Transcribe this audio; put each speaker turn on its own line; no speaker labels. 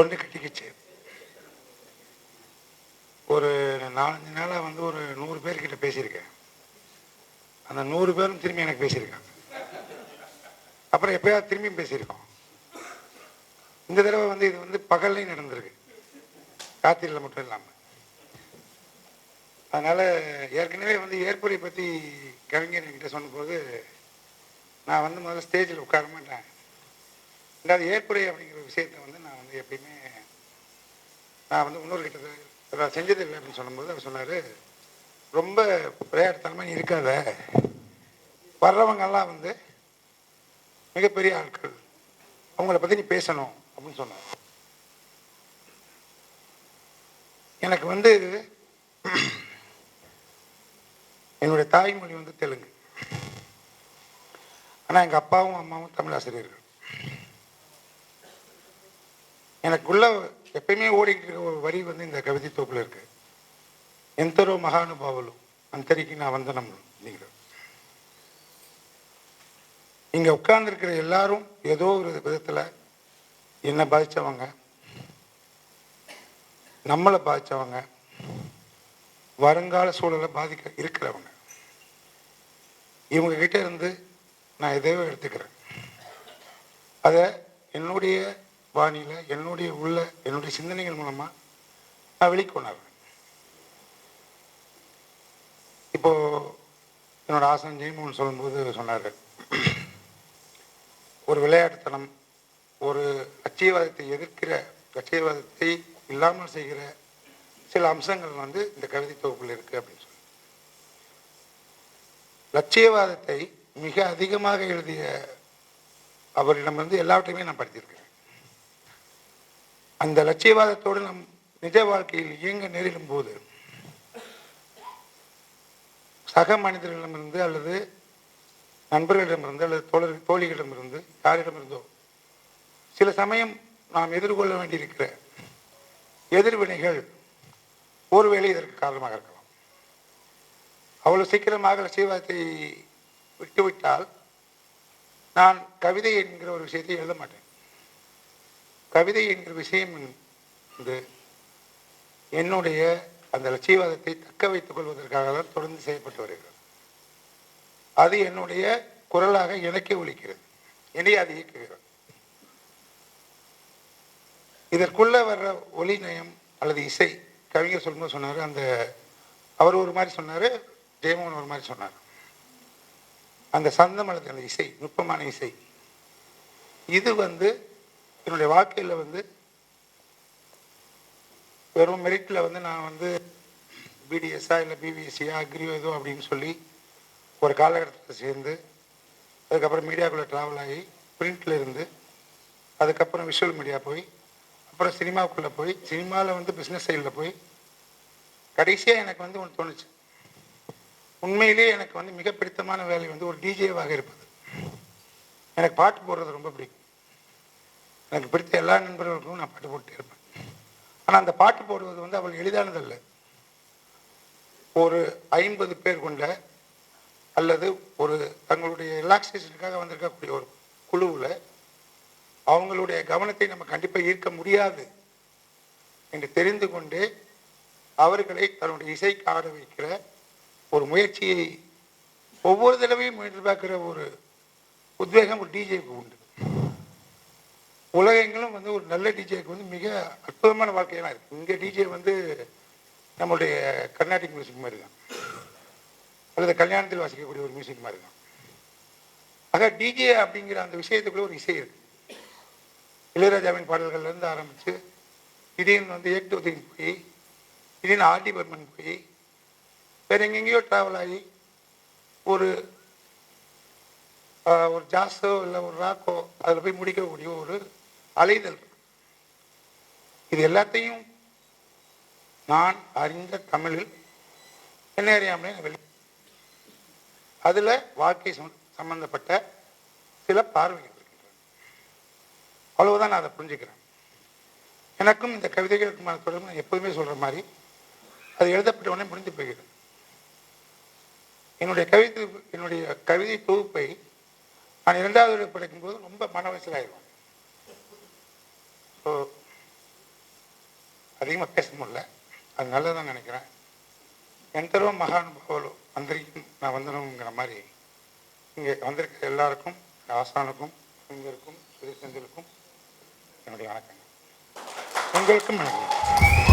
தொண்டை கட்டிக்கிச்சு. ஒரு நாலஞ்சு நாளாக வந்து ஒரு நூறு பேர்கிட்ட பேசியிருக்கேன். அந்த நூறு பேரும் திரும்பி எனக்கு பேசியிருக்காங்க. அப்புறம் எப்பயாவது திரும்பியும் பேசியிருக்கோம். இந்த தடவை வந்து இது வந்து பகல்லையும் நடந்திருக்கு. ராத்திரியில் மட்டும் இல்லாமல் அதனால் ஏற்கனவே வந்து ஏற்புரை பற்றி கவிஞர் என்கிட்ட சொன்னபோது நான் வந்து முதல்ல ஸ்டேஜில் உட்கார மாட்டேன். ரெண்டாவது ஏற்புரை அப்படிங்கிற விஷயத்தை வந்து நான் வந்து எப்பயுமே நான் வந்து இன்னொரு கிட்ட நான் செஞ்சதில்லை அப்படின்னு சொல்லும்போது அவர் சொன்னார் ரொம்ப விளையாட்டுத்தனமாக நீ இருக்காத. வர்றவங்கெல்லாம் வந்து மிகப்பெரிய ஆட்கள். அவங்கள பற்றி நீ பேசணும். அப்படின்னு சொன்னார். எனக்கு வந்து என்னுடைய தாய்மொழி வந்து தெலுங்கு. ஆனால் எங்கள் அப்பாவும் அம்மாவும் தமிழ் ஆசிரியர்கள். எனக்குள்ள எப்பயுமே ஓடிக்கிட்டு இருக்க ஒரு வரி வந்து இந்த கவிதை தொகுப்பில் இருக்கு. எந்தரோ மகானுபாவலும் அந்தரிக்கு நான் வந்தனம் அப்படிங்கிற. இங்கே உட்கார்ந்துருக்கிற எல்லாரும் ஏதோ ஒரு விதத்தில் என்னை பாதித்தவங்க நம்மளை பாதித்தவங்க வருங்கால சூழலை பாதிக்க இருக்கிறவங்க. இவங்க கிட்டே இருந்து நான் எதையோ எடுத்துக்கிறேன். அதை என்னுடைய வாணியில் என்னுடைய உள்ள என்னுடைய சிந்தனைகள் மூலமாக நான் வெளிக்கொணர்றேன். இப்போது என்னோட ஆசன் ஜெயமோகன் சொல்லும்போது சொன்னார் ஒரு விளையாட்டுத்தனம் ஒரு லட்சியவாதத்தை எதிர்க்கிற லட்சியவாதத்தை இல்லாமல் செய்கிற சில அம்சங்கள் வந்து இந்த கவிதை தொகுப்பில் இருக்குது அப்படின்னு சொல்லி லட்சியவாதத்தை மிக அதிகமாக எழுதிய அவரிடமிருந்து எல்லாவற்றையுமே நான் படித்திருக்கிறேன். அந்த லட்சியவாதத்தோடு நம் நிஜ வாழ்க்கையில் இயங்க நேரிடும் போது சக மனிதர்களிடமிருந்து அல்லது நண்பர்களிடமிருந்து அல்லது தோழர் தோழிகளிடமிருந்து யாரிடமிருந்தோ சில சமயம் நாம் எதிர்கொள்ள வேண்டியிருக்கிற எதிர்வினைகள் ஒருவேளை இதற்கு காரணமாக இருக்கலாம். அவ்வளவு சீக்கிரமாக லட்சியவாதத்தை விட்டுவிட்டால் நான் கவிதை என்கிற ஒரு விஷயத்தை எழுத மாட்டேன். கவிதை என்கிற விஷயம் வந்து என்னுடைய அந்த லட்சியவாதத்தை தக்க வைத்துக் கொள்வதற்காக தான் தொடர்ந்து செய்யப்பட்டு வருகிறது. அது என்னுடைய குரலாக எனக்கே ஒழிக்கிறது என்னை அது இயக்குகிறது. இதற்குள்ள வர்ற ஒளி நயம் அல்லது இசை கவிஞர் சொல்லும்போது சொன்னார் அந்த அவர் ஒரு மாதிரி சொன்னார் ஜெயமோகன் ஒரு மாதிரி சொன்னார். அந்த சந்தம் அல்லது அந்த இசை நுட்பமான இசை இது வந்து என்னுடைய வாழ்க்கையில் வந்து வெறும் மெரிட்டில் வந்து நான் வந்து பிடிஎஸ்ஸா இல்லை பிபிஎஸ்சியா அக்ரியோ ஏதோ அப்படின்னு சொல்லி ஒரு காலகட்டத்தில் சேர்ந்து அதுக்கப்புறம் மீடியாக்குள்ளே ட்ராவல் ஆகி பிரிண்டில் இருந்து அதுக்கப்புறம் விஷுவல் மீடியா போய் அப்புறம் சினிமாவுக்குள்ளே போய் சினிமாவில் வந்து பிஸ்னஸ் சைடில் போய் கடைசியாக எனக்கு வந்து ஒன்று தோணுச்சு. உண்மையிலேயே எனக்கு வந்து மிக பிடித்தமான வேலை வந்து ஒரு டிஜேவாக இருப்பது. எனக்கு பாட்டு போடுறது ரொம்ப பிடிக்கும். எனக்கு பிடித்த எல்லா நண்பர்களுக்கும் நான் பாட்டு போட்டு இருப்பேன். ஆனால் அந்த பாட்டு போடுவது வந்து அவள் எளிதானதல்ல. ஒரு ஐம்பது பேர் கொண்ட அல்லது ஒரு தங்களுடைய ரிலாக்ஸேஷனுக்காக வந்திருக்கக்கூடிய ஒரு குழுவில் அவங்களுடைய கவனத்தை நம்ம கண்டிப்பாக ஈர்க்க முடியாது என்று தெரிந்து கொண்டு அவர்களை தன்னுடைய இசைக்கு ஆட வைக்கிற ஒரு முயற்சியை ஒவ்வொரு தடவையும் முயன்று பார்க்கிற ஒரு உத்வேகம் ஒரு டிஜேக்கு உண்டு. உலகங்களும் வந்து ஒரு நல்ல டிஜேக்கு வந்து மிக அற்புதமான வாழ்க்கையெல்லாம் இருக்குது இங்கே டிஜே வந்து நம்மளுடைய கர்நாடிக் மியூசிக் மாதிரி தான் அல்லது கல்யாணத்தில் வாசிக்கக்கூடிய ஒரு மியூசிக் மாதிரி தான் ஆக டிஜே அப்படிங்கிற அந்த விஷயத்துக்குள்ள ஒரு இசை இருக்குது இளையராஜாவின் பாடல்கள்லேருந்து ஆரம்பித்து திடீர்னு வந்து ஏக் தோதின் போய் திடீர்னு ஆர்டி பர்மன் போய் வேற எங்கெங்கேயோ ட்ராவல் ஆகி ஒரு ஒரு ஜாஸோ இல்லை ஒரு ராக்கோ அதில் போய் முடிக்கக்கூடிய ஒரு அலைதல். இது எல்லாத்தையும் நான் அறிந்த தமிழில் என்ன அறியாமலே வெளி அதில் வாழ்க்கை சம்பந்தப்பட்ட சில பார்வைகள் இருக்கின்றன. அவ்வளவுதான் நான் அதை புரிஞ்சுக்கிறேன். எனக்கும் இந்த கவிதைகளுக்குமான தொடர்பு நான் எப்போதுமே சொல்கிற மாதிரி அது எழுதப்பட்ட உடனே முடிந்து போகிறது. என்னுடைய கவிதை என்னுடைய கவிதை தொகுப்பை நான் இரண்டாவது தடவை படிக்கும்போது ரொம்ப மன வயசிலாயிருவேன் இப்போ அதிகமாக பேச முடியல. அது நல்லதான் நினைக்கிறேன். எந்தரோ மகானுபாவலோ வந்திருக்கும் நான் வந்தனுங்கிற மாதிரி. இங்கே வந்திருக்கிற எல்லாருக்கும் ஆசானுக்கும் சுந்தருக்கும் சுதேசந்திலுக்கும் என்னுடைய வணக்கங்கள். உங்களுக்கும் வணக்கம்